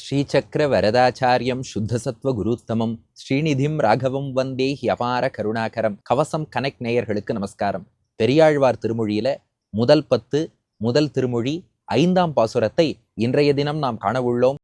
ஸ்ரீசக்கர வரதாச்சாரியம் சுத்தசத்வ குருத்தமம். ஸ்ரீநிதிம் ராகவம் வந்தே ஹியபார கருணாகரம். கவசம் கனெக்ட் நேயர்களுக்கு நமஸ்காரம். பெரியாழ்வார் திருமொழியில முதல் பத்து முதல் திருமொழி ஐந்தாம் பாசுரத்தை இன்றைய தினம் நாம் காணவுள்ளோம்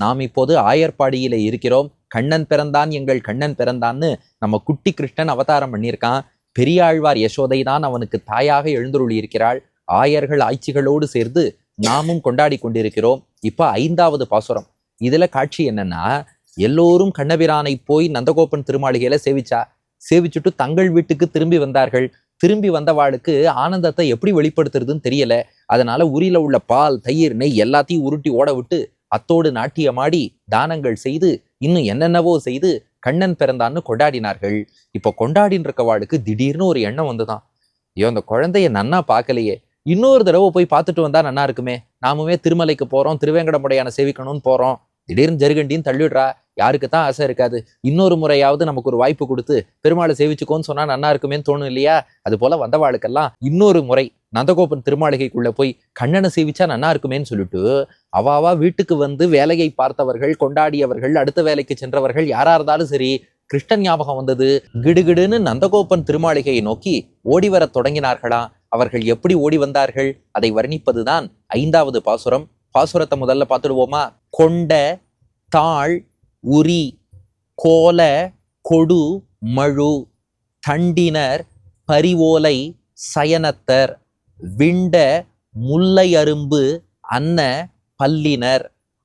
நாம் இப்போது ஆயர்பாடியில இருக்கிறோம். கண்ணன் பிறந்தான் எங்கள் கண்ணன் பிறந்தான்னு நம்ம குட்டி கிருஷ்ணன் அவதாரம் பண்ணியிருக்கான். பெரியாழ்வார் யசோதை தான் அவனுக்கு தாயாக எழுந்துருளி இருக்கிறாள். ஆயர்கள் ஆய்ச்சிகளோடு சேர்ந்து நாமும் கொண்டாடி கொண்டிருக்கிறோம். இப்போ ஐந்தாவது பாசுரம். இதுல காட்சி என்னன்னா எல்லோரும் கண்ணபிரானை போய் நந்தகோபன் திருமாளிகையில சேவிச்சா சேவிச்சுட்டு தங்கள் வீட்டுக்கு திரும்பி வந்தார்கள். திரும்பி வந்தவாளுக்கு ஆனந்தத்தை எப்படி வெளிப்படுத்துறதுன்னு தெரியல. அதனால உரியில உள்ள பால் தயிர் நெய் எல்லாத்தையும் உருட்டி ஓட விட்டு அத்தோடு நாட்டியமாடி தானங்கள் செய்து இன்னும் என்னென்னவோ செய்து கண்ணன் பிறந்தான்னு கொண்டாடினார்கள். இப்போ கொண்டாடின்னு இருக்கவாளுக்கு திடீர்னு ஒரு எண்ணம் வந்துதான். ஐயோ அந்த குழந்தைய நன்னா பார்க்கலையே. இன்னொரு தடவை போய் பார்த்துட்டு வந்தா நன்னா இருக்குமே. நாமுமே திருமலைக்கு போறோம் திருவேங்கடமுடையான சேவிக்கணும்னு போறோம். திடீர்னு ஜருகண்டின்னு தள்ளிடுறா. யாருக்கு தான் ஆசை இருக்காது. இன்னொரு முறையாவது நமக்கு ஒரு வாய்ப்பு கொடுத்து பெருமாளை சேவிச்சுக்கோன்னு சொன்னா நன்னா இருக்குமேன்னு தோணும் இல்லையா? அது போல வந்தவாளுக்கெல்லாம் இன்னொரு முறை நந்தகோபன் திருமாளிகைக்குள்ள போய் கண்ணனை சேவிச்சா நல்லா இருக்குமேன்னு சொல்லிட்டு அவாவா வீட்டுக்கு வந்து வேலையை பார்த்தவர்கள் கொண்டாடியவர்கள் அடுத்த வேலைக்கு சென்றவர்கள் யாரா இருந்தாலும் சரி கிருஷ்ணன் ஞாபகம் வந்தது. கிடுகிடுன்னு நந்தகோபன் திருமாளிகையை நோக்கி ஓடி வரத் தொடங்கினார்களா? அவர்கள் எப்படி ஓடி வந்தார்கள்? அதை வர்ணிப்பதுதான் ஐந்தாவது பாசுரம். பாசுரத்தை முதல்ல பார்த்துடுவோமா? கொண்ட தாழ் உரி கோல கொடு மழு தண்டினர் பரிவோலை சயனத்தர். விண்ட முல்லை அரும்பு அன்ன பல்லினர்.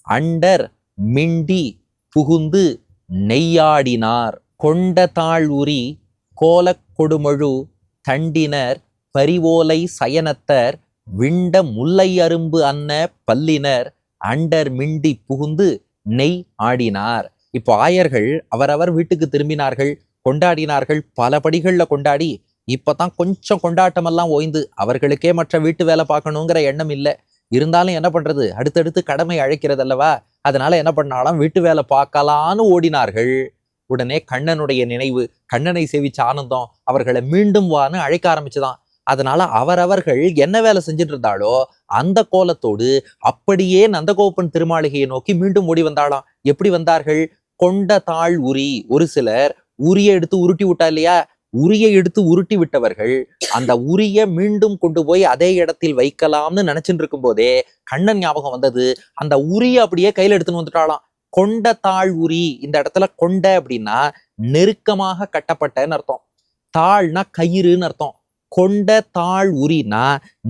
அண்டர் மிண்டி புகுந்து நெய்யாடினார். கொண்ட தாழ்வுரி உரி கோலக் கொடுமழு தண்டினர். பரிவோலை சயனத்தர் விண்ட முல்லை அரும்பு அன்ன பல்லினர். அண்டர் மிண்டி புகுந்து நெய் ஆடினார். இப்போ ஆயர்கள் அவரவர் வீட்டுக்கு திரும்பினார்கள் கொண்டாடினார்கள் பல படிகளில் கொண்டாடி இப்பதான் கொஞ்சம் கொண்டாட்டமெல்லாம் ஓய்ந்து அவர்களுக்கே மற்ற வீட்டு வேலை பார்க்கணுங்கிற எண்ணம் இல்லை. இருந்தாலும் என்ன பண்றது? அடுத்தடுத்து கடமை அழைக்கிறது அல்லவா அதனால என்ன பண்ணாலும் வீட்டு வேலை பார்க்கலான்னு ஓடினார்கள். உடனே கண்ணனுடைய நினைவு கண்ணனை சேவிச்ச ஆனந்தம் அவர்களை மீண்டும் வான்னு அழைக்க ஆரம்பிச்சுதான். அதனால அவரவர்கள் என்ன வேலை செஞ்சுட்டு இருந்தாலோ அந்த கோலத்தோடு அப்படியே நந்தகோபன் திருமாளிகையை நோக்கி மீண்டும் ஓடி வந்தாளாம். எப்படி வந்தார்கள்? கொண்ட தாழ் உரி. ஒரு சிலர் உரிய எடுத்து உருட்டி விட்டா இல்லையா? உரிய எடுத்து உருட்டி விட்டவர்கள் அந்த உரிய மீண்டும் கொண்டு போய் அதே இடத்தில் வைக்கலாம்னு நினைச்சுட்டு இருக்கும் போதே கண்ணன் ஞாபகம் வந்தது அந்த உரிய அப்படியே கையில எடுத்துன்னு வந்துட்டாலாம் கொண்ட தாழ் உரி இந்த இடத்துல கொண்ட அப்படின்னா நெருக்கமாக கட்டப்பட்டன்னு அர்த்தம். தாழ்னா கயிறுன்னு அர்த்தம். கொண்ட தாழ் உரினா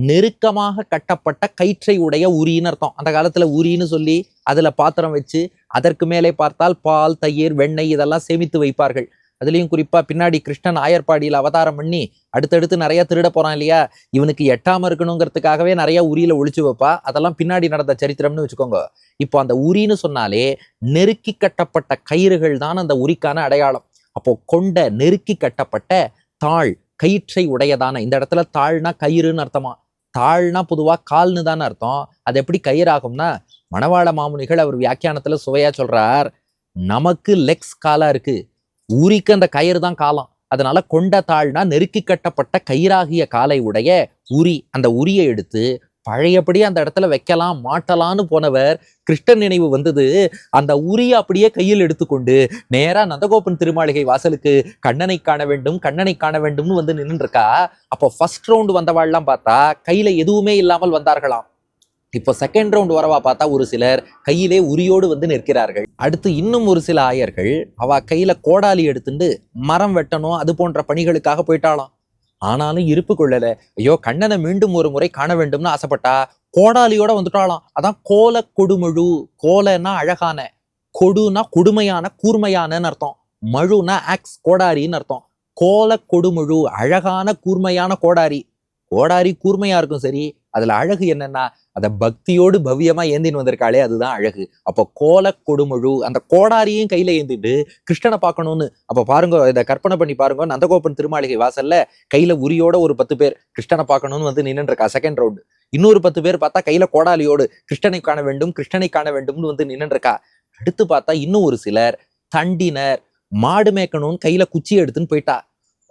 நெருக்கமாக கட்டப்பட்ட கயிற்றை உடைய உரின்னு அர்த்தம். அந்த காலத்துல உரின்னு சொல்லி அதுல பாத்திரம் வச்சு அதற்கு மேலே பார்த்தால் பால் தயிர் வெண்ணெய் இதெல்லாம் சேமித்து வைப்பார்கள். அதுலேயும் குறிப்பாக பின்னாடி கிருஷ்ணன் ஆயர்பாடியில் அவதாரம் பண்ணி அடுத்தடுத்து நிறைய திருட போகிறான் இல்லையா? இவனுக்கு எட்டாமல் இருக்கணுங்கிறதுக்காகவே நிறைய உரியில் ஒழிச்சு வைப்பா. அதெல்லாம் பின்னாடி நடந்த சரித்திரம்னு வச்சுக்கோங்க. இப்போ அந்த உரின்னு சொன்னாலே நெருக்கி கட்டப்பட்ட கயிறுகள் தான் அந்த உரிக்கான அடையாளம். அப்போ கொண்ட நெருக்கி கட்டப்பட்ட தாழ் கயிற்றை உடையதான இந்த இடத்துல தாழ்னா கயிறுன்னு அர்த்தமா? தாழ்னா பொதுவாக கால்னு தானே அர்த்தம். அது எப்படி கயிறாகும்னா மணவாள மாமுனிகள் அவர் வியாக்கியானத்தில் சுவையாக சொல்கிறார் நமக்கு லெக்ஸ் காலாக இருக்குது ஊரிக்கு அந்த கயிறு தான் காலம். அதனால கொண்ட தாழ்னா நெருக்கி கட்டப்பட்ட கயிறாகிய காலை உடைய உரி அந்த உரியை எடுத்து பழையபடி அந்த இடத்துல வைக்கலாம் மாட்டலான்னு போனவர் கிருஷ்ணன் நினைவு வந்தது. அந்த உரிய அப்படியே கையில் எடுத்துக்கொண்டு நேராக நந்தகோபன் திருமாளிகை வாசலுக்கு கண்ணனை காண வேண்டும் கண்ணனை காண வேண்டும்னு வந்து நின்றுருக்கா அப்போ ஃபர்ஸ்ட் ரவுண்டு வந்தவாள்லாம் பார்த்தா கையில் எதுவுமே இல்லாமல் வந்தார்களாம். இப்போ செகண்ட் ரவுண்ட் வரவா பார்த்தா ஒரு சிலர் கையிலே உரியோடு வந்து நிற்கிறார்கள். அடுத்து இன்னும் ஒரு சில ஆயர்கள் அவ கையில கோடாலி எடுத்துட்டு மரம் வெட்டணும் அது போன்ற பணிகளுக்காக போயிட்டாலாம் ஆனாலும் இருப்பு கொள்ளல. ஐயோ கண்ணனை மீண்டும் ஒரு முறை காண வேண்டும்னு ஆசைப்பட்டா கோடாலியோட வந்துட்டாலாம் அதான் கோல கொடுமழு. கோலன்னா அழகான கொடுனா கொடுமையான கூர்மையானன்னு அர்த்தம். மழுனா ஆக்ஸ் கோடாரின்னு அர்த்தம். கோல கொடுமழு அழகான கூர்மையான கோடாரி. கோடாரி கூர்மையா இருக்கும் சரி அதுல அழகு என்னன்னா அதை பக்தியோடு பவ்யமா ஏந்தின்னு வந்திருக்காளே அதுதான் அழகு. அப்போ கோல கொடுமுழு அந்த கோடாரியும் கையில ஏந்திட்டு கிருஷ்ணனை பார்க்கணும்னு அப்ப பாருங்க இதை கற்பனை பண்ணி பாருங்க நந்தகோபன் திருமாளிகை வாசல்ல கையில உரியோட ஒரு பத்து பேர் கிருஷ்ணனை பார்க்கணும்னு வந்து நின்று இருக்கா செகண்ட் ரவுண்டு இன்னொரு பத்து பேர் பார்த்தா கையில கோடாலியோடு கிருஷ்ணனை காண வேண்டும் கிருஷ்ணனை காண வேண்டும்னு வந்து நின்று இருக்கா அடுத்து பார்த்தா இன்னும் ஒரு சிலர் தண்டினர் மாடு மேய்க்கணும்னு கையில குச்சி எடுத்துன்னு போயிட்டா.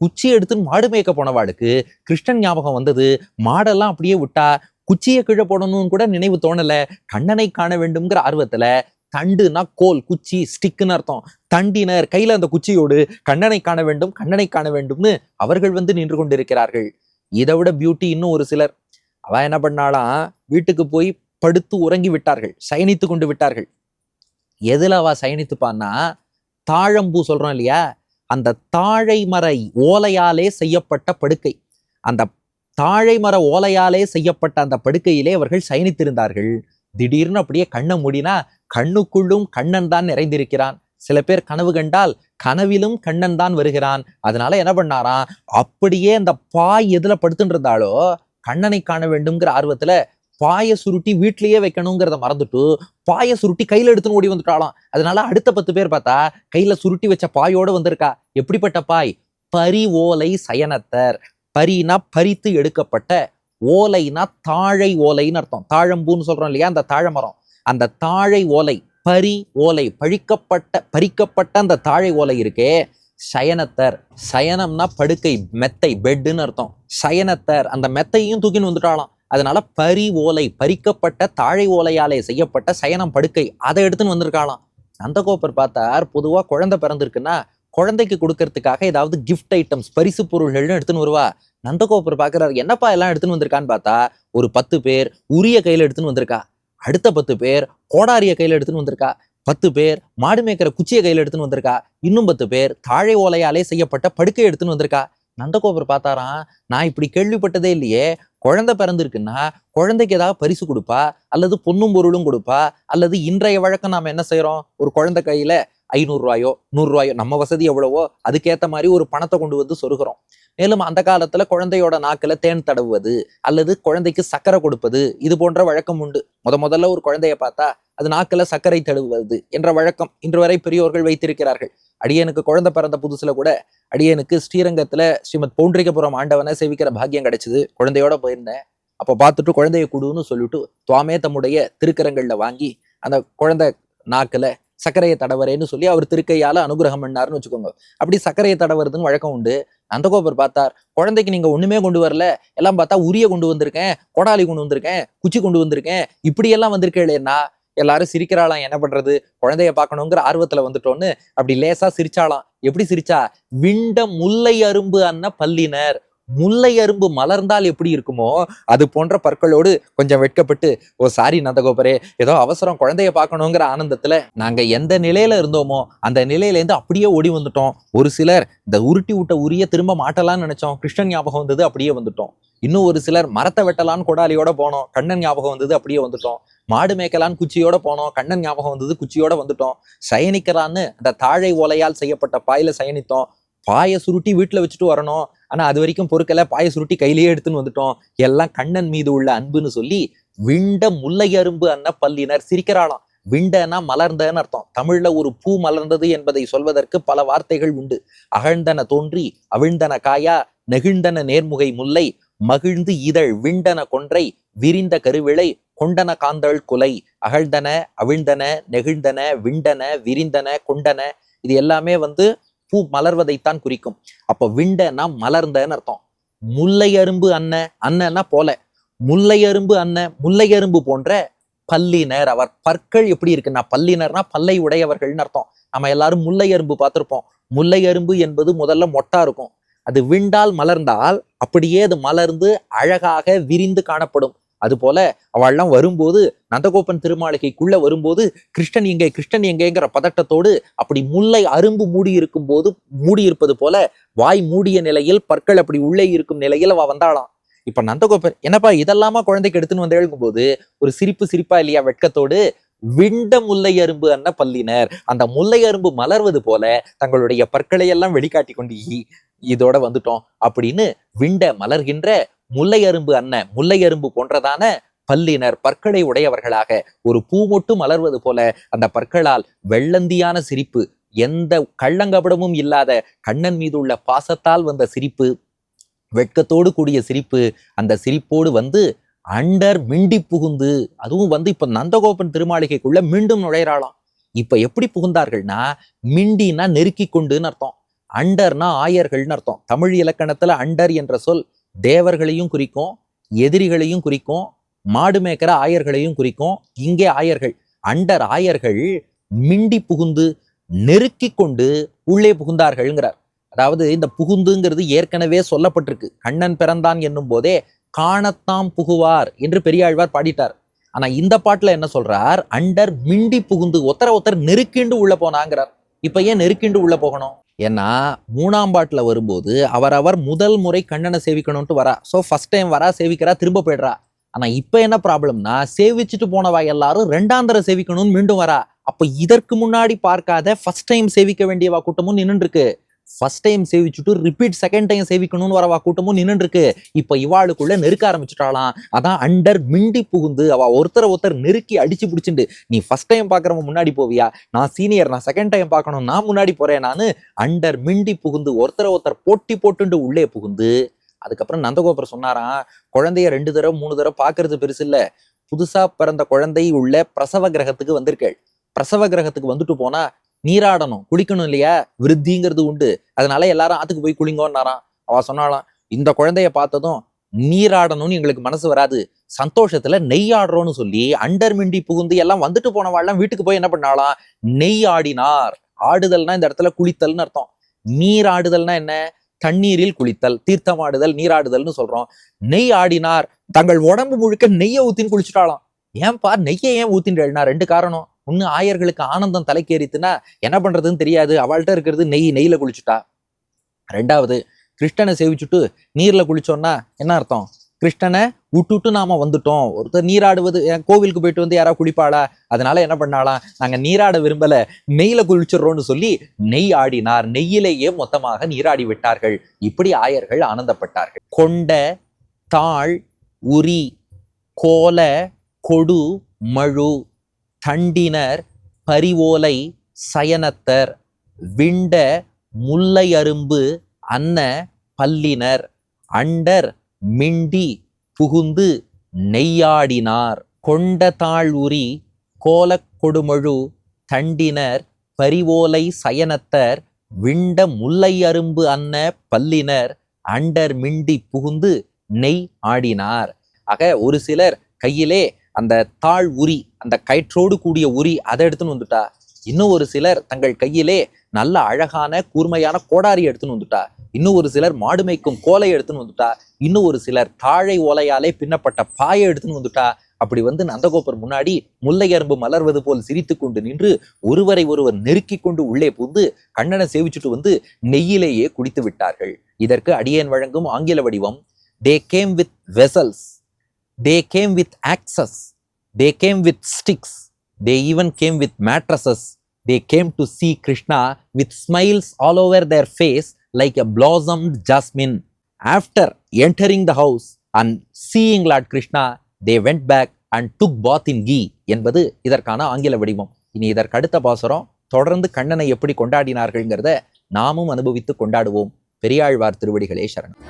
குச்சி எடுத்துன்னு மாடு மேய்க்க போனவாளுக்கு கிருஷ்ணன் ஞாபகம் வந்தது. மாடெல்லாம் அப்படியே விட்டா குச்சியை கீழே போடணும்னு கூட நினைவு தோணல. கண்ணனை காண வேண்டும்ங்கிற ஆர்வத்துல தண்டுனா கோல் குச்சி ஸ்டிக்குன்னு அர்த்தம். தண்டினர் கையில அந்த குச்சியோடு கண்ணனை காண வேண்டும் கண்ணனை காண வேண்டும்னு அவர்கள் வந்து நின்று கொண்டிருக்கிறார்கள். இதை விட பியூட்டி இன்னும் ஒரு சிலர். அவ என்ன பண்ணாலாம் வீட்டுக்கு போய் படுத்து உறங்கி விட்டார்கள் சயனித்து கொண்டு விட்டார்கள். எதுல அவ சயனித்துப்பான்னா தாழம்பூ சொல்றோம் இல்லையா? அந்த தாழைமர ஓலையாலே செய்யப்பட்ட படுக்கை. அந்த தாழைமர ஓலையாலே செய்யப்பட்ட அந்த படுக்கையிலே அவர்கள் சயனித்திருந்தார்கள். திடீர்னு அப்படியே கண்ணை மூடினா கண்ணுக்குள்ளும் கண்ணன் தான் நிறைந்திருக்கிறான். சில பேர் கனவு கண்டால் கனவிலும் கண்ணன் தான் வருகிறான். அதனால என்ன பண்ணாராம்? அப்படியே அந்த பாய் எதுல படுத்துட்டு இருந்தாலோ கண்ணனை காண வேண்டும்ங்கிற ஆர்வத்துல பாய சுருட்டி வீட்லயே வைக்கணுங்கிறத மறந்துட்டு பாய சுருட்டி கையில எடுத்துன்னு ஓடி வந்துட்டாலாம் அதனால அடுத்த பத்து பேர் பார்த்தா கையில சுருட்டி வச்ச பாயோட வந்திருக்கா. எப்படிப்பட்ட பாய்? பரி ஓலை சயனத்தர். பரினா பறித்து எடுக்கப்பட்ட ஓலைனா தாழை ஓலைன்னு அர்த்தம். தாழம்பூன்னு சொல்றோம் இல்லையா அந்த தாழை மரம். அந்த தாழை ஓலை பரி ஓலை பழிக்கப்பட்ட பறிக்கப்பட்ட அந்த தாழை ஓலை இருக்கே சயனத்தர். சயனம்னா படுக்கை மெத்தை பெட்டுன்னு அர்த்தம். சயனத்தர் அந்த மெத்தையும் தூக்கின்னு வந்துட்டாலாம் அதனால பரி ஓலை பறிக்கப்பட்ட தாழை ஓலையாலே செய்யப்பட்ட சயனம் படுக்கை அதை எடுத்துன்னு வந்திருக்காளாம். நந்தகோபர் பார்த்தார் பொதுவாக குழந்தை பிறந்திருக்குன்னா குழந்தைக்கு கொடுக்கறதுக்காக ஏதாவது கிஃப்ட் ஐட்டம்ஸ் பரிசு பொருள்கள்னு எடுத்துன்னு வருவா. நந்தகோபர் பார்க்குறாரு என்னப்பா எல்லாம் எடுத்துன்னு வந்திருக்கான்னு பார்த்தா ஒரு பத்து பேர் உரிய கையில் எடுத்துன்னு வந்திருக்கா. அடுத்த பத்து பேர் கோடாரிய கையில் எடுத்துன்னு வந்திருக்கா. பத்து பேர் மாடு மேய்க்கிற குச்சியை கையில் எடுத்துன்னு வந்திருக்கா. இன்னும் பத்து பேர் தாழை ஓலையாலே செய்யப்பட்ட படுக்கை எடுத்துன்னு வந்திருக்கா. நந்தகோபர் பார்த்தாராம் நான் இப்படி கேள்விப்பட்டதே இல்லையே. குழந்தை பிறந்திருக்குன்னா குழந்தைக்கு ஏதாவது பரிசு கொடுப்பா? அல்லது பொண்ணும் பொருளும் கொடுப்பா? அல்லது இன்றைய வழக்கம் நாம என்ன செய்கிறோம் ஒரு குழந்தை கையில் ஐநூறுரூவாயோ நூறுரூவாயோ நம்ம வசதி எவ்வளவோ அதுக்கேற்ற மாதிரி ஒரு பணத்தை கொண்டு வந்து சொருகிறோம். மேலும் அந்த காலத்துல குழந்தையோட நாக்கில் தேன் தடவுவது அல்லது குழந்தைக்கு சக்கரை கொடுப்பது இது போன்ற வழக்கம் உண்டு. முத முதல்ல ஒரு குழந்தைய பார்த்தா அது நாக்கில் சர்க்கரை தடவுவது என்ற வழக்கம் இன்று வரை பெரியோர்கள் வைத்திருக்கிறார்கள். அடியனுக்கு குழந்தை பிறந்த புதுசுல கூட அடியனுக்கு ஸ்ரீரங்கத்துல ஸ்ரீமத் பௌண்டரிகபுரம் ஆண்டவனை சேவிக்கிற பாக்கியம் கிடைச்சது. குழந்தையோட போயிருந்தேன். அப்போ பார்த்துட்டு குழந்தைய குடுன்னு சொல்லிட்டு துவாமே தம்முடைய திருக்கரங்கள்ல வாங்கி அந்த குழந்தை நாக்கில் சர்க்கரையை தடவரேன்னு சொல்லி அவர் திருக்கையால அனுகிரகம் பண்ணாருன்னு வச்சுக்கோங்க. அப்படி சர்க்கரையை தடவுறதுன்னு வழக்கம் உண்டு. நந்தகோபர் பார்த்தார் குழந்தைக்கு நீங்க ஒண்ணுமே கொண்டு வரல. எல்லாம் பார்த்தா உரிய கொண்டு வந்திருக்கேன் கொடாலி கொண்டு வந்திருக்கேன் குச்சி கொண்டு வந்திருக்கேன் இப்படியெல்லாம் எல்லாம் வந்திருக்கேளேன்னா எல்லாரும் சிரிக்கிறாளாம் என்ன பண்றது? குழந்தைய பார்க்கணுங்கிற ஆர்வத்துல வந்துட்டோன்னு அப்படி லேசா சிரிச்சாலாம் எப்படி சிரிச்சா? விண்ட முல்லை அரும்பு அன்ன பல்லினர். முல்லை அரும்பு மலர்ந்தால் எப்படி இருக்குமோ அது போன்ற பற்களோடு கொஞ்சம் வெட்கப்பட்டு ஓ சாரி நந்தகோபரே ஏதோ அவசரம் குழந்தைய பார்க்கணுங்கிற ஆனந்தத்துல நாங்க எந்த நிலையில இருந்தோமோ அந்த நிலையிலேருந்து அப்படியே ஓடி வந்துட்டோம். ஒரு சிலர் இந்த உருட்டி விட்ட உரிய திரும்ப மாட்டலாம்னு நினைச்சோம். கிருஷ்ணன் ஞாபகம் வந்தது அப்படியே வந்துட்டோம். இன்னும் ஒரு சிலர் மரத்தை வெட்டலான்னு கொடாலியோட போனோம். கண்ணன் ஞாபகம் வந்தது அப்படியே வந்துட்டோம். மாடு மேய்க்கலான்னு குச்சியோட போனோம். கண்ணன் ஞாபகம் வந்தது குச்சியோட வந்துட்டோம். சயனிக்கலான்னு அந்த தாழை ஓலையால் செய்யப்பட்ட பாயில சயனித்தோம். பாயை சுருட்டி வீட்டில் வச்சுட்டு வரணும். ஆனால் அது வரைக்கும் பொறுக்கல பாய சுருட்டி கையிலேயே எடுத்துன்னு வந்துட்டோம். எல்லாம் கண்ணன் மீது உள்ள அன்புன்னு சொல்லி விண்ட முல்லை அரும்பு அன்ன பள்ளினர் சிரிக்கிறாளாம். விண்டனா மலர்ந்தன்னு அர்த்தம். தமிழ்ல ஒரு பூ மலர்ந்தது என்பதை சொல்வதற்கு பல வார்த்தைகள் உண்டு. அகழ்ந்தன தோன்றி அவிழ்ந்தன காயா நெகிழ்ந்தன நேர்முகை முல்லை மகிழ்ந்து இதழ் விண்டன கொன்றை விரிந்த கருவிளை கொண்டன காந்தள் குலை அகழ்ந்தன அவிழ்ந்தன நெகிழ்ந்தன விண்டன விரிந்தன கொண்டன இது எல்லாமே வந்து பூ மலர்வதைத்தான் குறிக்கும். அப்போ விண்டனா மலர்ந்தன்னு அர்த்தம். முல்லை அரும்பு அன்ன அன்னன்னா போல. முல்லை அரும்பு அன்ன முல்லை அரும்பு போன்ற பல்லினர் அவர். பற்கள் எப்படி இருக்குன்னா பல்லினர்னா பல்லை உடையவர்கள்னு அர்த்தம். நம்ம எல்லாரும் முல்லை அரும்பு பார்த்துருப்போம். முல்லை அரும்பு என்பது முதல்ல மொட்டா இருக்கும். அது விண்டால் மலர்ந்தால் அப்படியே அது மலர்ந்து அழகாக விரிந்து காணப்படும். அதுபோல அவள்லாம் வரும்போது நந்தகோபன் திருமாளிகைக்குள்ள வரும்போது கிருஷ்ணன் எங்கே கிருஷ்ணன் எங்கேங்கிற பதட்டத்தோடு அப்படி முல்லை அரும்பு மூடி இருக்கும் போது மூடி இருப்பது போல வாய் மூடிய நிலையில் பற்கள் அப்படி உள்ளே இருக்கும் நிலையில் அவ வந்தாளாம். இப்ப நந்தகோபன் என்னப்பா இதெல்லாமா குழந்தைக்கு எடுத்துன்னு வந்து எழுக்கும் போது ஒரு சிரிப்பு சிரிப்பா இல்லையா வெட்கத்தோடு விண்ட முல்லை அரும்பு அன்ன பல்லினர். அந்த முல்லை அரும்பு மலர்வது போல தங்களுடைய பற்களை எல்லாம் வெளிக்காட்டி கொண்டு "ஈ, இதோட வந்துட்டோம் அப்படின்னு விண்ட மலர்கின்ற முல்லை அரும்பு அன்ன முல்லை அரும்பு போன்றதான பல்லினர் பற்களை உடையவர்களாக ஒரு பூ மட்டும் மலர்வது போல அந்த பற்களால் வெள்ளந்தியான சிரிப்பு எந்த கள்ளங்கபடமும் இல்லாத கண்ணன் மீது உள்ள பாசத்தால் வந்த சிரிப்பு வெட்கத்தோடு கூடிய சிரிப்பு அந்த சிரிப்போடு வந்து அண்டர் மிண்டி புகுந்து அதுவும் வந்து இப்ப நந்தகோபன் திருமாளிகைக்குள்ள மீண்டும் நுழையிறாளாம். இப்ப எப்படி புகுந்தார்கள்னா மிண்டினா நெருக்கி கொண்டுன்னு அர்த்தம். அண்டர்னா ஆயர்கள்னு அர்த்தம். தமிழ் இலக்கணத்துல அண்டர் என்ற சொல் தேவர்களையும் குறிக்கும் எதிரிகளையும் குறிக்கும் மாடு மேய்க்கிற ஆயர்களையும் குறிக்கும் இங்கே ஆயர்கள் அண்டர் ஆயர்கள் மிண்டி புகுந்து நெருக்கி கொண்டு உள்ளே புகுந்தார்கள்ங்கிறார். அதாவது இந்த புகுந்துங்கிறது ஏற்கனவே சொல்லப்பட்டிருக்கு. கண்ணன் பிறந்தான் என்னும் போதே காணத்தாம் புகுவார் என்று பெரியாழ்வார் பாடிட்டார். ஆனா இந்த பாட்டுல என்ன சொல்றார்? அண்டர் மிண்டி புகுந்து ஒத்தர ஒத்தர் நெருக்கிண்டு உள்ள போனாங்கிறார். இப்ப ஏன் நெருக்கிண்டு உள்ள போகணும்? ஏன்னா மூணாம் பாட்டில் வரும்போது அவர் முதல் முறை கண்ணனை சேவிக்கணும்ட்டு வரா. ஸோ ஃபஸ்ட் டைம் வரா சேவிக்கிறா திரும்ப போயிடுறா. ஆனால் இப்போ என்ன ப்ராப்ளம்னா சேவிச்சுட்டு போனவா எல்லாரும் ரெண்டாந்தர சேவிக்கணும்னு மீண்டும் வரா. அப்போ இதற்கு முன்னாடி பார்க்காத ஃபர்ஸ்ட் டைம் சேவிக்க வேண்டியவா கூட்டமும் நின்றுருக்கு ஃபர்ஸ்ட் டைம் சேவிச்சுட்டு ரிப்பீட் செகண்ட் டைம் சேவிக்கணும்னு வரவா கூட்டமும் நின்று இருக்கு இப்போ இவாளுக்குள்ள நெருக்க ஆரம்பிச்சுட்டாலாம் அதான் அண்டர் மிண்டி புகுந்து அவ ஒருத்தரை ஒருத்தர் நெருக்கி அடிச்சு பிடிச்சிண்டு நீ ஃபர்ஸ்ட் டைம் பாக்குறவன் முன்னாடி போவியா? நான் சீனியர் நான் செகண்ட் டைம் பார்க்கணும் நான் முன்னாடி போறேன் நான் அண்டர் மிண்டி புகுந்து ஒருத்தரை ஒருத்தர் போட்டி போட்டுண்டு உள்ளே புகுந்து அதுக்கப்புறம் நந்தகோபுரம் சொன்னாராம் குழந்தைய ரெண்டு தடவை மூணு தடவை பாக்குறது பெருசு இல்ல. புதுசா பிறந்த குழந்தை உள்ள பிரசவ கிரகத்துக்கு வந்திருக்கள். பிரசவ கிரகத்துக்கு வந்துட்டு போனா நீராடணும். குளிக்கணும் இல்லையா? விருத்திங்கிறது உண்டு. அதனால எல்லாரும் ஆத்துக்கு போய் குளிங்கோன்னாராம். அவ சொன்னாலாம் இந்த குழந்தைய பார்த்ததும் நீராடணும்னு எங்களுக்கு மனசு வராது. சந்தோஷத்துல நெய் ஆடுறோம்னு சொல்லி அண்டர் மிண்டி புகுந்து எல்லாம் வந்துட்டு போனவாள்லாம் வீட்டுக்கு போய் என்ன பண்ணாலாம் நெய் ஆடினார் ஆடுதல்னா இந்த இடத்துல குளித்தல்னு அர்த்தம். நீர் ஆடுதல்னா என்ன? தண்ணீரில் குளித்தல் தீர்த்தமாடுதல் நீராடுதல்னு சொல்றோம். நெய் ஆடினார் தங்கள் உடம்பு முழுக்க நெய்யை ஊத்தின்னு குளிச்சுட்டாலாம் ஏன்பா நெய்யை ஏன் ஊத்தின்னு ரெண்டு காரணம். ஒண்ணு ஆயர்களுக்கு ஆனந்தம் தலைக்கேறித்துனா என்ன பண்ணுறதுன்னு தெரியாது. அவள்கிட்ட இருக்கிறது நெய் நெய்யில் குளிச்சுட்டா. ரெண்டாவது கிருஷ்ணனை சேவிச்சுட்டு நீரில் குளிச்சோன்னா என்ன அர்த்தம்? கிருஷ்ணனை விட்டுட்டு நாம வந்துட்டோம். ஒருத்தர் நீராடுவது கோவிலுக்கு போயிட்டு வந்து யாராவது குளிப்பாளா? அதனால என்ன பண்ணாலாம் நாங்க நீராட விரும்பல. நெய்யில் குளிச்சிடுறோம்னு சொல்லி நெய் ஆடினார். நெய்யிலேயே மொத்தமாக நீராடி விட்டார்கள். இப்படி ஆயர்கள் ஆனந்தப்பட்டார்கள். கொண்ட தாழ் உரி கோல கொடு மழு தண்டினர் பரிவோலை சயனத்தர் விண்ட முல்லை அரும்பு அன்ன பல்லினர் அண்டர் மிண்டி புகுந்து நெய்யாடினார். கொண்ட தாழ் உரி கோலக் கொடுமழு தண்டினர் பரிவோலை சயனத்தர் விண்ட முல்லை அரும்பு அன்ன பல்லினர் அண்டர் மிண்டி புகுந்து நெய் ஆடினார். ஆக ஒரு சிலர் கையிலே அந்த தாழ் உரி அந்த கயிற்றோடு கூடிய உரி அதை எடுத்துன்னு வந்துட்டா. இன்னும் ஒரு சிலர் தங்கள் கையிலே நல்ல அழகான கூர்மையான கோடாரி எடுத்துன்னு வந்துட்டா. இன்னும் ஒரு சிலர் மாடு மேய்க்கும் கோலை எடுத்துன்னு வந்துட்டா. இன்னும் ஒரு சிலர் தாழை ஓலையாலே பின்னப்பட்ட பாயை எடுத்துன்னு வந்துட்டா. அப்படி வந்து நந்தகோபர் முன்னாடி முல்லை அரும்பு மலர்வது போல் சிரித்து கொண்டு நின்று ஒருவரை ஒருவர் நெருக்கி கொண்டு உள்ளே புகுந்து கண்ணனை சேவிச்சுட்டு வந்து நெய்யிலேயே குடித்து விட்டார்கள். இதற்கு அடியேன் வழங்கும் ஆங்கில வடிவம் they came with vessels they came with axes they came with sticks they even came with mattresses they came to see Krishna with smiles all over their face like a blossom jasmine after entering the house and seeing lord Krishna they went back and took bath in key என்பது இதற்கான ஆங்கில வடிவம். இனி இதற்கு அடுத்த பாசுரம் தொடர்ந்து கண்ணனை எப்படி கொண்டாடினார்கள்ங்கிறத நாமும் அனுபவித்து கொண்டாடுவோம். பெரியாழ்வார் திருவடிகளே சரணம்.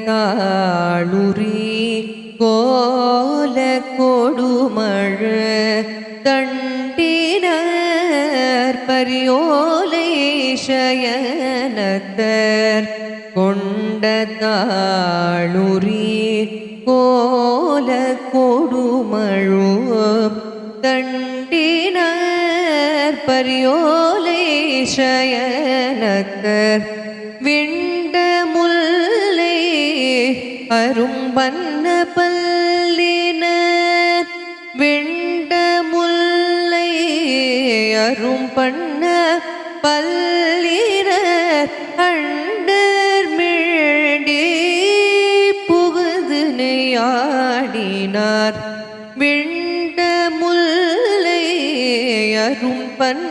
கொண்ட கோல கொடுமழ தண்டினர் பரியோலை சயனத்தர் கொண்ட தாளுரி கோல கொடுமழும் தண்டினர் பரியோலை அரும் வண்ண பல்லின விண்ட முல்லை அரும் பண்ண பல்லிர அண்டர் மிழடி புகுது நெய்யாடினார் விண்ட முல்லை அரும் பண்ண